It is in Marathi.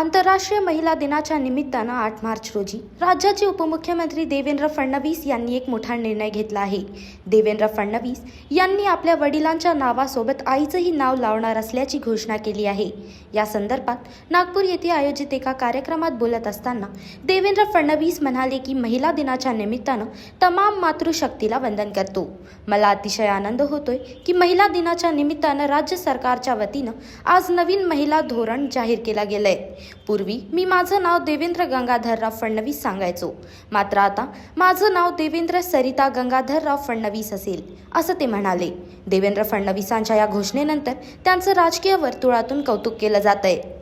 आंतरराष्ट्रीय महिला दिनाच्या निमित्तानं आठ मार्च रोजी राज्याचे उपमुख्यमंत्री देवेंद्र फडणवीस यांनी एक मोठा निर्णय घेतला आहे. देवेंद्र फडणवीस यांनी आपल्या वडिलांच्या नावासोबत आईचंही नाव लावणार असल्याची घोषणा केली आहे. या संदर्भात नागपूर येथे आयोजित एका कार्यक्रमात बोलत असताना देवेंद्र फडणवीस म्हणाले की महिला दिनाच्या निमित्तानं तमाम मातृशक्तीला वंदन करतो. मला अतिशय आनंद होतोय की महिला दिनाच्या निमित्तानं राज्य सरकारच्या वतीनं आज नवीन महिला धोरण जाहीर केलं गेलंय. पूर्वी मी माझं नाव देवेंद्र गंगाधरराव फडणवीस सांगायचो. मात्र आता माझं नाव देवेंद्र सरिता गंगाधरराव फडणवीस असेल असं ते म्हणाले. देवेंद्र फडणवीसांच्या या घोषणेनंतर त्यांचं राजकीय वर्तुळातून कौतुक केलं जात आहे